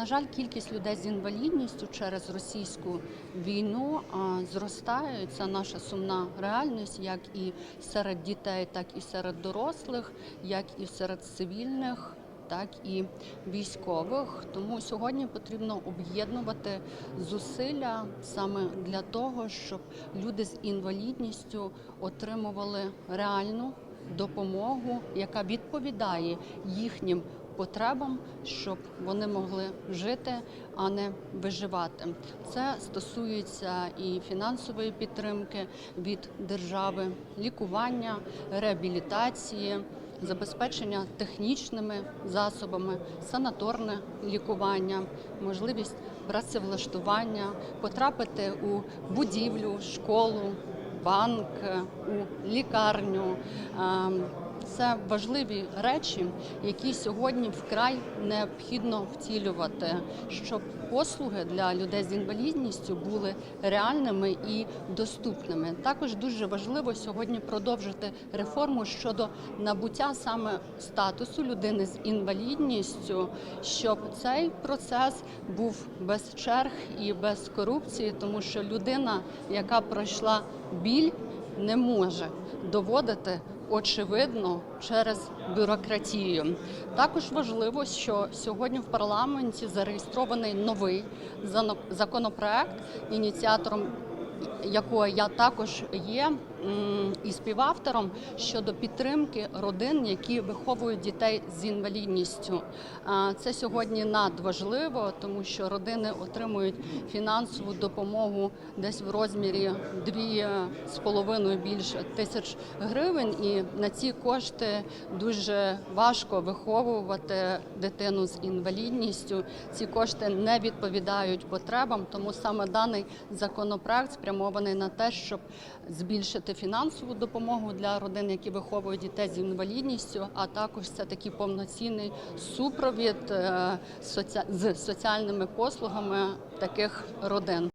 На жаль, кількість людей з інвалідністю через російську війну зростає. Це наша сумна реальність, як і серед дітей, так і серед дорослих, як і серед цивільних. Так і військових, тому сьогодні потрібно об'єднувати зусилля саме для того, щоб люди з інвалідністю отримували реальну допомогу, яка відповідає їхнім потребам, щоб вони могли жити, а не виживати. Це стосується і фінансової підтримки від держави, лікування, реабілітації. Забезпечення технічними засобами, санаторне лікування, можливість працевлаштування, потрапити у будівлю, школу, банк, у лікарню. Це важливі речі, які сьогодні вкрай необхідно втілювати, щоб послуги для людей з інвалідністю були реальними і доступними. Також дуже важливо сьогодні продовжити реформу щодо набуття саме статусу людини з інвалідністю, щоб цей процес був без черг і без корупції, тому що людина, яка пройшла біль, не може доводити очевидно через бюрократію. Також важливо, що сьогодні в парламенті зареєстрований новий законопроект, ініціатором якого я також є і співавтором щодо підтримки родин, які виховують дітей з інвалідністю. Це сьогодні надважливо, тому що родини отримують фінансову допомогу десь в розмірі 2,5 більше тисяч гривень, і на ці кошти дуже важко виховувати дитину з інвалідністю. Ці кошти не відповідають потребам, тому саме даний законопроект спрямований на те, щоб збільшити фінансову допомогу для родин, які виховують дітей з інвалідністю, а також це такий повноцінний супровід е, з соціальними послугами таких родин.